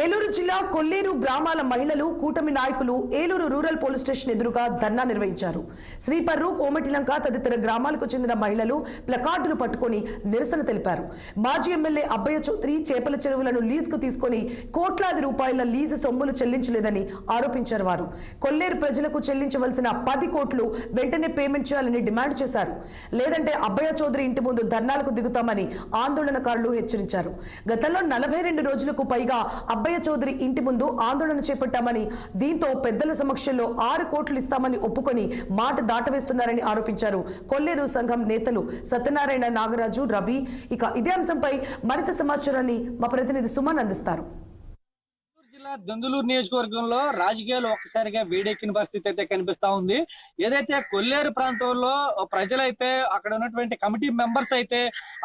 ఏలూరు జిల్లా కొల్లేరు గ్రామాల మహిళలు కూటమి నాయకులు ఏలూరు రూరల్ పోలీస్ స్టేషన్ ఎదురుగా ధర్నా నిర్వహించారు. శ్రీపర్రు కోమటిలంక తదితర గ్రామాలకు చెందిన మహిళలు ప్లకార్డులు పట్టుకొని నిరసన తెలిపారు. మాజీ ఎమ్మెల్యే అబ్బయ్య చౌదరి చేపల చెరువులను లీజుకు తీసుకొని కోట్లాది రూపాయల లీజు సొమ్ములు చెల్లించలేదని ఆరోపించారు వారు. కొల్లేరు ప్రజలకు చెల్లించవలసిన పది కోట్లు వెంటనే పేమెంట్ చేయాలని డిమాండ్ చేశారు. లేదంటే అబ్బయ్య చౌదరి ఇంటి ముందు ధర్నాలకు దిగుతామని ఆందోళనకారులు హెచ్చరించారు. గతంలో నలభై రెండు రోజులకు పైగా అబ్బయ్య చౌదరి ఇంటి ముందు ఆందోళన చేపట్టామని దీంతో పెద్దల సమక్షంలో ఆరు కోట్లు ఇస్తామని ఒప్పుకొని మాట దాటవేస్తున్నారని ఆరోపించారు. కొల్లేరు సంఘం నేతలు సత్యనారాయణ నాగరాజు రవి. ఇక ఇదే అంశంపై మరింత సమాచారాన్ని మా ప్రతినిధి సుమన్ అందిస్తారు. దొందులూరు నియోజకవర్గంలో రాజకీయాలు ఒక్కసారిగా వేడెక్కిన పరిస్థితి అయితే కనిపిస్తా ఉంది. ఏదైతే కొల్లేరు ప్రాంతంలో ప్రజలైతే అక్కడ ఉన్నటువంటి కమిటీ మెంబర్స్ అయితే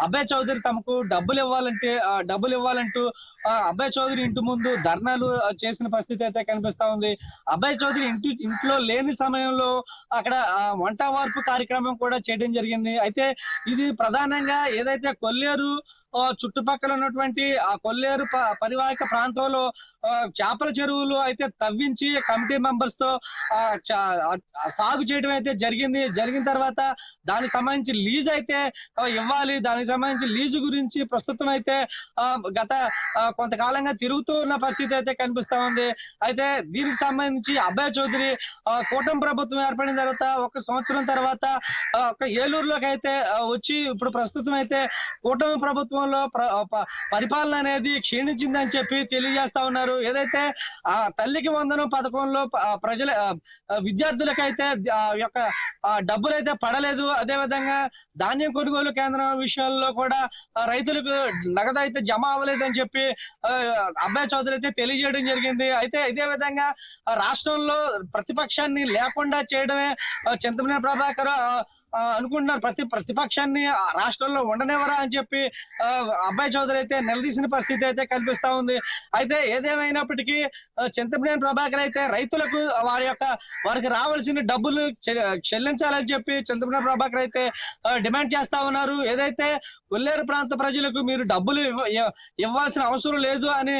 అభయ్ చౌదరి తమకు డబ్బులు ఇవ్వాలంటే డబ్బులు ఇవ్వాలంటూ ఆ, అభయ్ చౌదరి ఇంటి ముందు ధర్నాలు చేసిన పరిస్థితి అయితే కనిపిస్తా ఉంది. అభయ్ చౌదరి ఇంటి ఇంట్లో లేని సమయంలో అక్కడ వంట వార్పు కార్యక్రమం కూడా చేయడం జరిగింది. అయితే ఇది ప్రధానంగా ఏదైతే కొల్లేరు చుట్టుపక్కల ఉన్నటువంటి ఆ కొల్లేరు ప- పరివాహక ప్రాంతంలో చేపల చెరువులు అయితే తవ్వించి కమిటీ మెంబర్స్తో సాగు చేయడం అయితే జరిగింది. జరిగిన తర్వాత దానికి సంబంధించి లీజ్ అయితే ఇవ్వాలి. దానికి సంబంధించి లీజు గురించి ప్రస్తుతం అయితే గత కొంతకాలంగా తిరుగుతూ ఉన్న పరిస్థితి అయితే కనిపిస్తా ఉంది. అయితే దీనికి సంబంధించి అభయ చౌదరి ఆ, కూటమి ప్రభుత్వం ఏర్పడిన తర్వాత ఒక సంవత్సరం తర్వాత ఒక ఏలూరులోకి అయితే వచ్చి ఇప్పుడు ప్రస్తుతం అయితే కూటమి ప్రభుత్వం ప్ర- పరిపాలన అనేది క్షీణించిందని చెప్పి తెలియజేస్తా ఉన్నారు. ఏదైతే ఆ తల్లికి వందనం పథకంలో ప్రజల విద్యార్థులకైతే యొక్క డబ్బులు అయితే పడలేదు. అదే విధంగా ధాన్యం కొనుగోలు కేంద్రం విషయాల్లో కూడా రైతులకు నగదు అయితే జమ అవ్వలేదు అని చెప్పి అబ్బాయి చౌదరి అయితే తెలియజేయడం జరిగింది. అయితే ఇదే విధంగా రాష్ట్రంలో ప్రతిపక్షాన్ని లేకుండా చేయడమే ఆ, చింతమనేని ప్రభాకర్ అనుకుంటున్నారు. ప్రతి ప్రతిపక్షాన్ని ఆ రాష్ట్రంలో ఉండనివ్వరా అని చెప్పి అబ్బాయి చౌదరి అయితే నిలదీసిన పరిస్థితి అయితే కనిపిస్తా ఉంది. అయితే ఏదేమైనప్పటికీ చింతపనేని ప్రభాకర్ అయితే రైతులకు వారి యొక్క వారికి రావాల్సిన డబ్బులు చె- చెల్లించాలని చెప్పి చింతపనేని ప్రభాకర్ అయితే డిమాండ్ చేస్తా ఉన్నారు. ఏదైతే కొల్లేరు ప్రాంత ప్రజలకు మీరు డబ్బులు ఇవ్వ- ఇవ్వాల్సిన అవసరం లేదు అని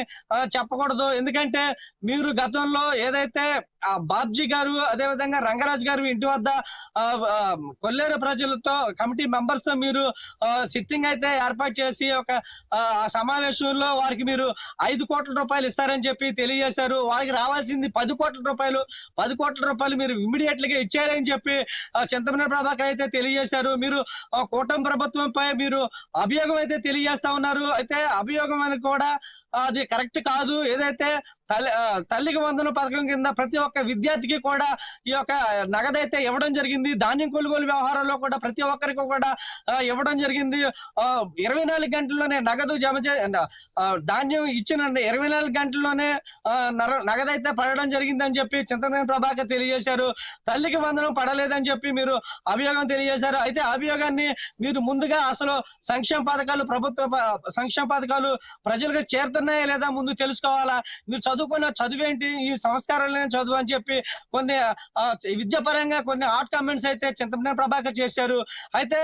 చెప్పకూడదు. ఎందుకంటే మీరు గతంలో ఏదైతే ఆ బాబ్జీ గారు అదేవిధంగా రంగరాజు గారు ఇంటి వద్ద కొల్లేరు ప్రజలతో కమిటీ మెంబర్స్తో మీరు సిట్టింగ్ అయితే ఏర్పాటు చేసి ఒక ఆ, సమావేశంలో వారికి మీరు ఐదు కోట్ల రూపాయలు ఇస్తారని చెప్పి తెలియజేశారు. వారికి రావాల్సింది పది కోట్ల రూపాయలు. పది కోట్ల రూపాయలు మీరు ఇమ్మీడియట్గా ఇచ్చారని చెప్పి చింతమనే ప్రభాకర్ అయితే తెలియజేశారు. మీరు కూటమి ప్రభుత్వంపై మీరు అభియోగం అయితే తెలియజేస్తా ఉన్నారు. అయితే అభియోగం అని కూడా అది కరెక్ట్ కాదు. ఏదైతే తల్లి తల్లికి వందన పథకం కింద ప్రతి ఒక్క విద్యార్థికి కూడా ఈ యొక్క నగదైతే ఇవ్వడం జరిగింది. ధాన్యం కొనుగోలు వ్యవహారంలో కూడా ప్రతి ఒక్కరికి కూడా ఇవ్వడం జరిగింది. ఇరవై నాలుగు గంటల్లోనే నగదు జమ చే ధాన్యం ఇచ్చిన ఇరవై నాలుగు గంటల్లోనే నగదైతే పడడం జరిగిందని చెప్పి చింతమనేని ప్రభాకర్ తెలియజేశారు. తల్లికి వందనం పడలేదని చెప్పి మీరు అభియోగం తెలియజేశారు. అయితే అభియోగాన్ని మీరు ముందుగా అసలు సంక్షేమ పథకాలు ప్రభుత్వ ప- సంక్షేమ పథకాలు ప్రజలకు చేరుతున్నాయా లేదా ముందు తెలుసుకోవాలా? మీరు చదువు చదువుకున్న చదువేంటి? ఈ సంస్కారాలనే చదువు అని చెప్పి కొన్ని విద్యాపరంగా కొన్ని ఆర్ట్ కామెంట్స్ అయితే చింతమనేని ప్రభాకర్ చేశారు. అయితే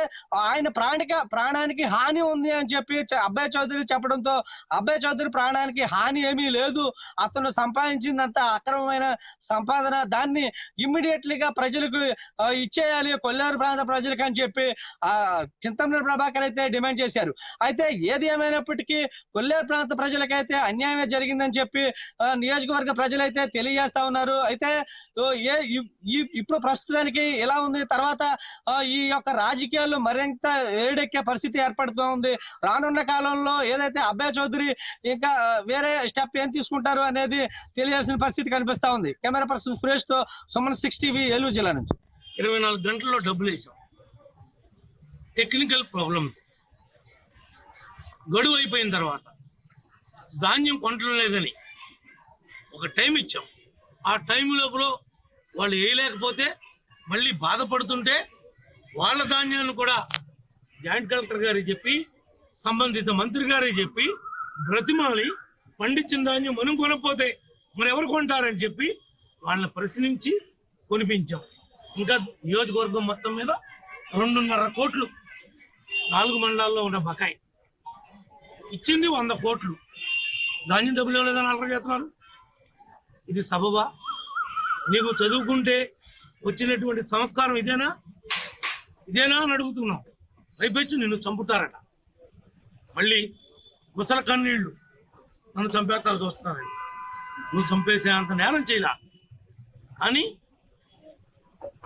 ఆయన ప్రాణిక ప్రాణానికి హాని ఉంది అని చెప్పి అబ్బాయి చౌదరి చెప్పడంతో అబ్బాయి చౌదరి ప్రాణానికి హాని ఏమీ లేదు. అతను సంపాదించిందంత అక్రమమైన సంపాదన. దాన్ని ఇమ్మీడియట్లీగా ప్రజలకు ఇచ్చేయాలి. కొల్లేరు ప్రాంత ప్రజలకు అని చెప్పి ఆ ప్రభాకర్ అయితే డిమాండ్ చేశారు. అయితే ఏది ఏమైనప్పటికీ కొల్లేరు ప్రాంత ప్రజలకైతే అన్యాయమే జరిగిందని చెప్పి నియోజకవర్గ ప్రజలైతే తెలియజేస్తా ఉన్నారు. అయితే ఓ, ఏ ఇప్పుడు ప్రస్తుతానికి ఎలా ఉంది? తర్వాత ఈ యొక్క రాజకీయాల్లో మరింత ఏడెక్కే పరిస్థితి ఏర్పడుతూ ఉంది. రానున్న కాలంలో ఏదైతే అభయ చౌదరి ఇంకా వేరే స్టెప్ ఏం తీసుకుంటారు అనేది తెలియాల్సిన పరిస్థితి కనిపిస్తా ఉంది. కెమెరా పర్సన్ సురేష్తో సుమన్ సిక్స్ టీవీ ఏలూరు జిల్లా నుంచి. ఇరవై నాలుగు గంటల్లో డబ్బులు వేసాం. Technical problems. గడువు అయిపోయిన తర్వాత ధాన్యం కొనటం లేదని ఒక టైం ఇచ్చాం. ఆ టైం లోపల వాళ్ళు వేయలేకపోతే మళ్ళీ బాధపడుతుంటే వాళ్ళ ధాన్యాన్ని కూడా జాయింట్ కలెక్టర్ గారికి చెప్పి సంబంధిత మంత్రి గారికి చెప్పి బ్రతిమాలి పండించిన ధాన్యం మనం కొనకపోతే మరి ఎవరు కొంటారని చెప్పి వాళ్ళని ప్రశ్నించి కొనిపించాం. ఇంకా నియోజకవర్గం మొత్తం మీద రెండున్నర కోట్లు నాలుగు మండలాల్లో ఉన్న బకాయి. ఇచ్చింది వంద కోట్లు. ధాన్యం డబ్బులు ఇవ్వలేదని అలర చేస్తున్నారు? ఇది సబబా. నీకు చదువుకుంటే వచ్చినటువంటి సంస్కారం ఇదేనా? ఇదేనా అని అడుగుతున్నాం పైపెచ్చు నిన్ను చంపుతారట. మళ్ళీ ముసల కన్నీళ్ళు నన్ను చంపేస్తారు చూస్తున్నారండి నువ్వు చంపేసే అంత నేరం చేయలా. అని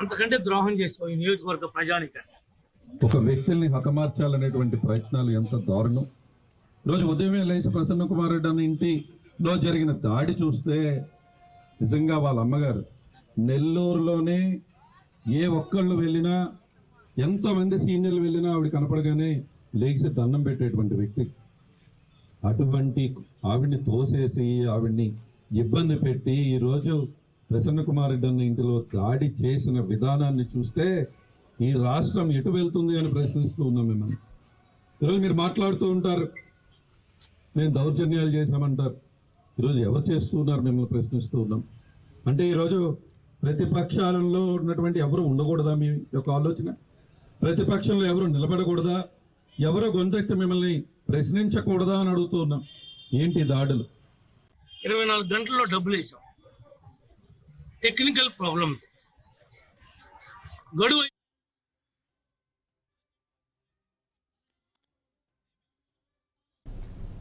అంతకంటే ద్రోహం చేసావు ఈ నియోజకవర్గ ప్రజానికాన్ని ఒక వ్యక్తుల్ని హతమార్చాలనేటువంటి ప్రయత్నాలు ఎంత దారుణం. రోజు ఉదయమే లేచి ప్రసన్న కుమార్ రెడ్డి అన్న ఇంటిలో జరిగిన దాడి చూస్తే నిజంగా వాళ్ళ అమ్మగారు నెల్లూరులోనే ఏ ఒక్కళ్ళు వెళ్ళినా ఎంతోమంది సీనియర్లు వెళ్ళినా ఆవిడ కనపడగానే లేచి దండం పెట్టేటువంటి వ్యక్తి. అటువంటి ఆవిడ్ని తోసేసి ఆవిడ్ని ఇబ్బంది పెట్టి ఈరోజు ప్రసన్న కుమార్ రెడ్డి అన్న ఇంటిలో దాడి చేసిన విధానాన్ని చూస్తే ఈ రాష్ట్రం ఎటు వెళ్తుంది అని ప్రశ్నిస్తూ ఉన్నాం మిమ్మల్ని. ఈరోజు మీరు మాట్లాడుతూ ఉంటారు. మేము దౌర్జన్యాలు చేశామంటారు. ఈరోజు ఎవరు చేస్తూ ఉన్నారు మిమ్మల్ని ప్రశ్నిస్తూ ఉన్నాం. అంటే ఈరోజు ప్రతిపక్షాలలో ఉన్నటువంటి ఎవరు ఉండకూడదా మీ యొక్క ఆలోచన? ప్రతిపక్షంలో ఎవరు నిలబడకూడదా? ఎవరు గొంతెత్తి మిమ్మల్ని ప్రశ్నించకూడదా అని అడుగుతూ ఉన్నాం. ఏంటి దాడులు? ఇరవై నాలుగు గంటల్లో డబ్బులు వేసాం. Technical problems. గడువు